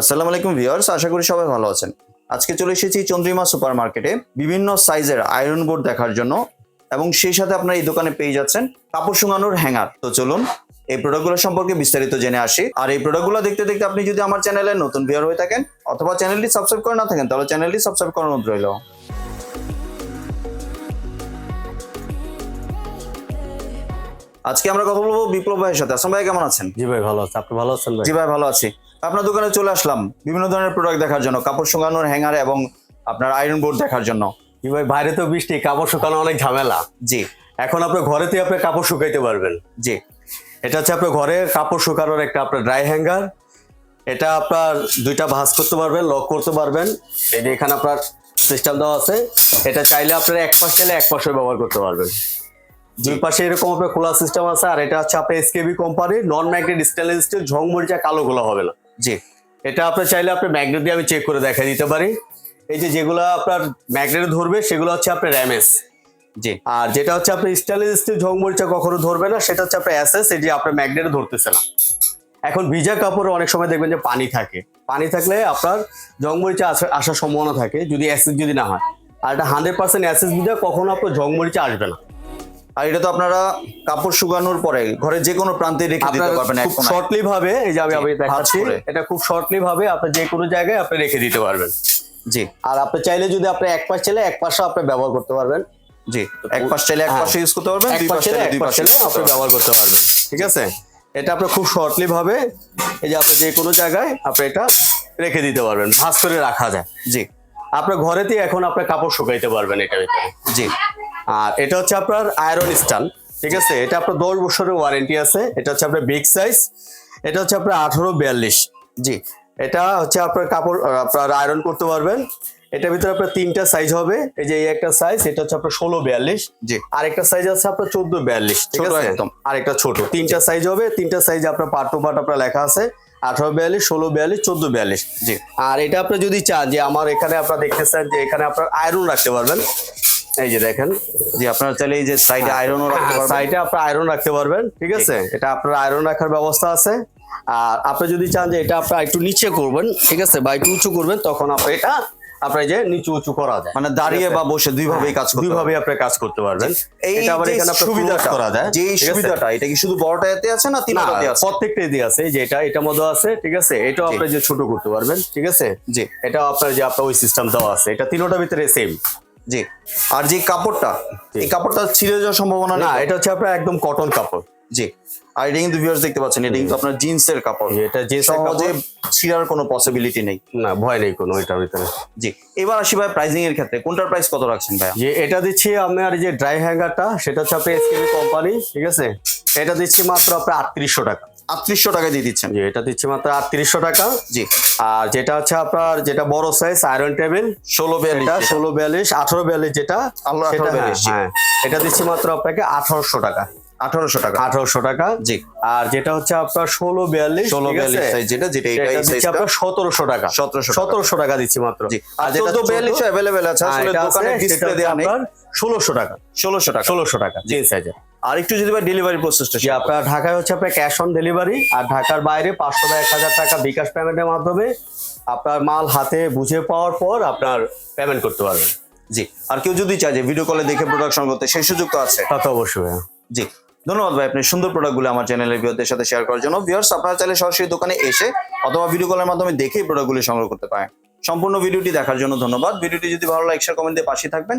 আসসালামু আলাইকুম ভিউয়ার্স আশা করি সবাই ভালো আছেন। আজকে চলে এসেছি চন্দ্রিমা সুপার মার্কেটে বিভিন্ন সাইজের আয়রন বোর্ড দেখার জন্য এবং সেই সাথে আপনারা এই দোকানে পেয়ে যাচ্ছেন কাপড় শুকানোর হ্যাঙ্গার। তো চলুন এই প্রোডাক্টগুলো সম্পর্কে বিস্তারিত জেনে আসি। আর এই প্রোডাক্টগুলো দেখতে দেখতে আপনি যদি আমার চ্যানেলে নতুন ভিউয়ার হয়ে থাকেন অথবা চ্যানেলটি সাবস্ক্রাইব করে না থাকেন তাহলে চ্যানেলটি সাবস্ক্রাইব করার অনুরোধ রইল। আজকে আমরা কথা বলব বিপ্লব ভাইয়ের সাথে। আসলাম ভাই কেমন আছেন? জি ভাই ভালো আছে। আপনি ভালো আছেন জি ভাই ভালো আছি। আপনার দোকানে চলে আসলাম। বিভিন্ন ধরনের প্রোডাক্ট দেখার জন্য কাপড় শুকানোর হ্যাঙ্গার এবং আপনার আয়রন বোর্ড দেখার জন্য। জি ভাই বাইরে তো বৃষ্টি কাপড় শুকানো অনেক ঝামেলা। জি। এখন আপনার ঘরেতে আপনি কাপড় শুকাইতে পারবেন। জি। এটা হচ্ছে আপনার ঘরে কাপড় শুকানোর একটা আপনার ড্রাই হ্যাঙ্গার এটা আপনার দুইটা ভাঁজ করতে পারবেন লক করতে পারবেন। এই যে এখানে আপনার সিস্টেম দেওয়া আছে এটা চাইলে আপনার এক পাশ চাইলে এক পাশে ব্যবহার করতে পারবেন। দুই পাশে এরকম আপনার খোলা সিস্টেম আছে আর এটা হচ্ছে আপনার এসকেবি কোম্পানির নন ম্যাগনেট স্টেনলেস স্টিল ঝং মরিচা কালো গোলা হবে না। জি। এটা আপনার চাইলে আপনি ম্যাগনেট দিয়ে আমি চেক করে দেখা দিতে পারি। এই যে যেগুলো আপনার ম্যাগনেট ধরবে সেগুলো হচ্ছে আপনার র্যামেস। জি। আর যেটা হচ্ছে আপনি স্টেনলেস স্টিল ঝং মরিচা কখনো ধরবে না সেটা হচ্ছে আপনার অ্যাসেস এটি আপনার ম্যাগনেট ধরতেছে না। এখন ভিজা কাপড়ে অনেক সময় দেখবেন যে পানি থাকে। পানি থাকলে আপনার জং মরিচা আসার সম্ভাবনা থাকে যদি অ্যাসেস যদি না হয়। আর এটা হান্ড্রেড পার্সেন্ট অ্যাসেস ভিজা কখনো আপনার জং মরিচা আসবে না। আর এটা তো আপনারা কাপড় শুকানোর পরে ঘরে যে কোনো প্রান্তে রেখে দিতে পারবেন খুব শর্টলি ভাবে এই যে আমি দেখাচ্ছি এটা খুব শর্টলি ভাবে আপনি যে কোনো জায়গায় আপনি রেখে দিতে পারবেন। জি। আর আপনি চাইলে যদি আপনি এক পাশ চাইলে এক পাশে আপনি ব্যবহার করতে পারবেন। জি এক পাশ চাইলে এক হ্যাঁ। পাশে ইউজ করতে পারবেন দুই পাশ চাইলে দুই পাশ আপনি ব্যবহার করতে পারবেন ঠিক আছে? এটা আপনি খুব শর্টলি ভাবে এই যে আপনি যে কোনো জায়গায় আপনি এটা রেখে দিতে পারবেন ভাঁজ করে রাখা যায়। জি। আপনার ঘরেতে এখন আপনার কাপড় শুকাইতে পারবেন এটা ভিতরে। জি। আর এটা হচ্ছে আপনার আয়রন স্টান ঠিক আছে? এটা আপনার দশ বছরের ওয়ারেন্টি আছে। এটা হচ্ছে আপনার বিগ সাইজ এটা হচ্ছে আপনার আঠারো বিয়াল্লিশ। জি এটা হচ্ছে আপনার কাপড় আপনার আয়রন করতে পারবেন। এটার ভিতরে আপনার তিনটা সাইজ হবে। এই যে এই একটা সাইজ এটা হচ্ছে আপনার ষোলো বিয়াল্লিশ। জি। আরেকটা সাইজ আছে আপনার চোদ্দ বিয়াল্লিশ ঠিক আছে? একদম। আরেকটা ছোট। তিনটা সাইজ হবে তিনটা সাইজ আপনার পার্ট টু পার্ট আপনার লেখা আছে। আঠারো বিয়াল্লিশ ষোলো বিয়াল্লিশ চোদ্দ বিয়াল্লিশ। জি। আর এটা আপনি যদি চান যে আমার এখানে আপনার দেখতেছেন যে এখানে আপনার আয়রন রাখতে পারবেন এই যে দেখেন। যে আপনারা চাইলে এই যে সাইডে আয়রনও রাখতে পারবেন। সাইডে আপনার আয়রন রাখতে পারবেন ঠিক আছে? এটা আপনার আয়রন রাখার ব্যবস্থা আছে। আর আপনি যদি চান যে এটা আপনার একটু নিচে করবেন ঠিক আছে? বা একটু উঁচু করবেন তখন আপনি এটা আপনার যে নিচু উঁচু করা যায়। মানে দাঁড়িয়ে বা বসে দুই ভাবেই কাজ দুইভাবে আপনি কাজ করতে পারবেন। এই এটা আবার এখানে সুবিধাটা করা যায় যে? সুবিধাটা এটা কি শুধু বড়টাতে আছে না তিনটাতে আছে? প্রত্যেকটাই দিয়ে আছে। যে এটা এটা মধ্যে আছে ঠিক আছে? এটাও আপনি যে ছোট করতে পারবেন ঠিক আছে? জি। এটা আপনার যে আপনার ওই সিস্টেম দেওয়া আছে এটা তিনোটার ভিতরে সেম জি। আর যে কাপড়টা এই কাপড়টা ছিঁড়ে যাওয়ার সম্ভাবনা না এটা হচ্ছে আপনার একদম কটন কাপড়। জি। আর এটা কিন্তু ভিউয়ার্স দেখতে পাচ্ছেন এটা কিন্তু আপনার জিন্সের কাপড়। এটা যে সহজে ছিঁড়ার কোনো পসিবিলিটি নেই। না ভয় নেই কোনো এটার ভিতরে। জি। এবার আসি ভাই প্রাইসিং এর ক্ষেত্রে। কোনটার প্রাইস কত রাখছেন ভাই যে এটা দিচ্ছি আপনার যে ড্রাই হ্যাঙ্গারটা সেটা হচ্ছে আপনার এসকেবি কোম্পানি ঠিক আছে? এটা দিচ্ছি মাত্র আপনার আটত্রিশশো টাকা। আটত্রিশশো টাকা দিয়ে দিচ্ছেন। যে এটা দিচ্ছি মাত্র আটত্রিশশো টাকা। জি। আর যেটা হচ্ছে আপনার যেটা বড় সাইজ আয়রন টেবিল ষোলো বিয়াল্লিশ। ষোলো বিয়াল্লিশ। আঠারো বিয়াল্লিশ যেটা সেটা হ্যাঁ, 42 জি। এটা দিচ্ছি মাত্র আপনাকে আঠারোশো টাকা। আঠারোশো টাকা। আঠারোশো টাকা। জি। আর যেটা হচ্ছে আপনার ষোলো বিয়াল্লিশ ষোলো বিয়াল্লিশ সাইজ যেটা যেটা দিচ্ছি আপনার সতেরোশো টাকা। 1700 টাকা। সতেরোশো টাকা দিচ্ছি মাত্র। জি। আর যেটা ছোট- বিয়াল্লিশ অ্যাভেলেবেল আছে হ্যাঁ, আসলে দোকানে ডিসপ্লে দেওয়া নেই। ষোলোশো টাকা। ষোলোশো টাকা। ষোলোশো টাকা। জি সাইজের আর একটু যদি ডেলিভারি প্রসেসটা যে আপনার ঢাকায় হচ্ছে আপনার ক্যাশ অন ডেলিভারি আর ঢাকার বাইরে পাঁচশো বা এক হাজার টাকা বিকাশ পেমেন্টের মাধ্যমে আপনার মাল হাতে বুঝে পাওয়ার পর আপনার পেমেন্ট করতে পারবেন। জি আর কেউ যদি চায় যে ভিডিও কলে দেখে প্রোডাকশন করতে সেই সুযোগ তো আছে। তা তো অবশ্যই। জি ধন্যবাদ ভাই আপনি সুন্দর প্রোডাক্টগুলো আমার চ্যানেলের ভিউয়ারদের সাথে শেয়ার করার জন্য। ভিউয়ার্স আপনারা চাইলে সরাসরি দোকানে এসে অথবা ভিডিও কলের মাধ্যমে দেখেই প্রোডাক্টগুলি সংগ্রহ করতে পারেন। সম্পূর্ণ ভিডিওটি দেখার জন্য ধন্যবাদ। ভিডিওটি যদি ভালো লাগে শেয়ার কমেন্ট দিয়ে পাশে থাকবেন।